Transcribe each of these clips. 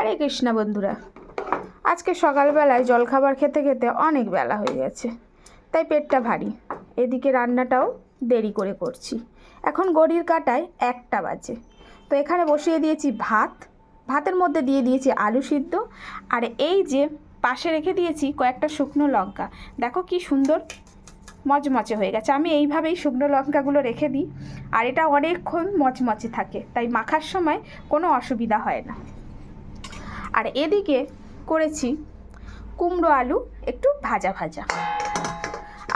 হরে কৃষ্ণ বন্ধুরা। আজকে সকালবেলায় জলখাবার খেতে খেতে অনেক বেলা হয়ে গেছে, তাই পেটটা ভারী। এদিকে রান্নাটাও দেরি করে করছি। এখন গড়ির কাটায় একটা বাজে। তো এখানে বসিয়ে দিয়েছি ভাত, ভাতের মধ্যে দিয়ে দিয়েছি আলু সিদ্ধ, আর এই যে পাশে রেখে দিয়েছি কয়েকটা শুকনো লঙ্কা। দেখো কি সুন্দর মচমচে হয়ে গেছে। আমি এইভাবেই শুকনো লঙ্কাগুলো রেখে দিই, আর এটা অনেকক্ষণ মচমচে থাকে, তাই মাখার সময় কোনো অসুবিধা হয় না। আর এদিকে করেছি কুমড়ো আলু একটু ভাজা ভাজা।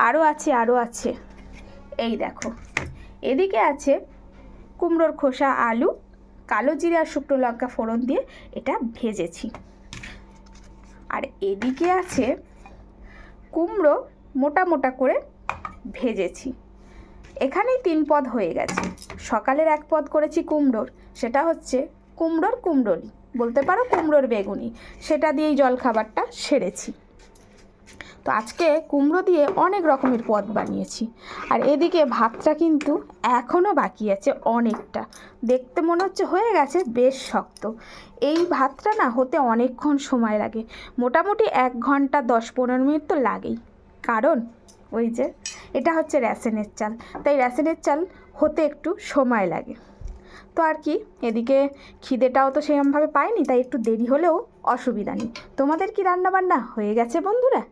আরও আছে আরও আছে। এই দেখো, এদিকে আছে কুমড়োর খোসা, আলু, কালো জিরে আর শুকনো লঙ্কা ফোড়ন দিয়ে এটা ভেজেছি। আর এদিকে আছে কুমড়ো মোটা মোটা করে ভেজেছি। এখানেই তিন পদ হয়ে গেছে। সকালের এক পদ করেছি কুমড়োর, সেটা হচ্ছে কুমড়োর কুমড়োলি, বলতে পারো কুমড়োর বেগুনি, সেটা দিয়েই জলখাবারটা সেরেছি। তো আজকে কুমড়ো দিয়ে অনেক রকমের পদ বানিয়েছি। আর এদিকে ভাতটা কিন্তু এখনও বাকি আছে অনেকটা। দেখতে মনে হচ্ছে হয়ে গেছে বেশ শক্ত। এই ভাতটা না হতে অনেকক্ষণ সময় লাগে। মোটামুটি এক ঘণ্টা, দশ পনেরো মিনিট তো লাগেই। কারণ ওই যে, এটা হচ্ছে রেশনের চাল। তাই রেশনের চাল হতে একটু সময় লাগে। তো আর কি, এদিকে খিদেটাও তো সেরকমভাবে পাইনি তাই একটু দেরি হলেও অসুবিধা নেই। তোমাদের কি রান্নাবান্না হয়ে গেছে বন্ধুরা?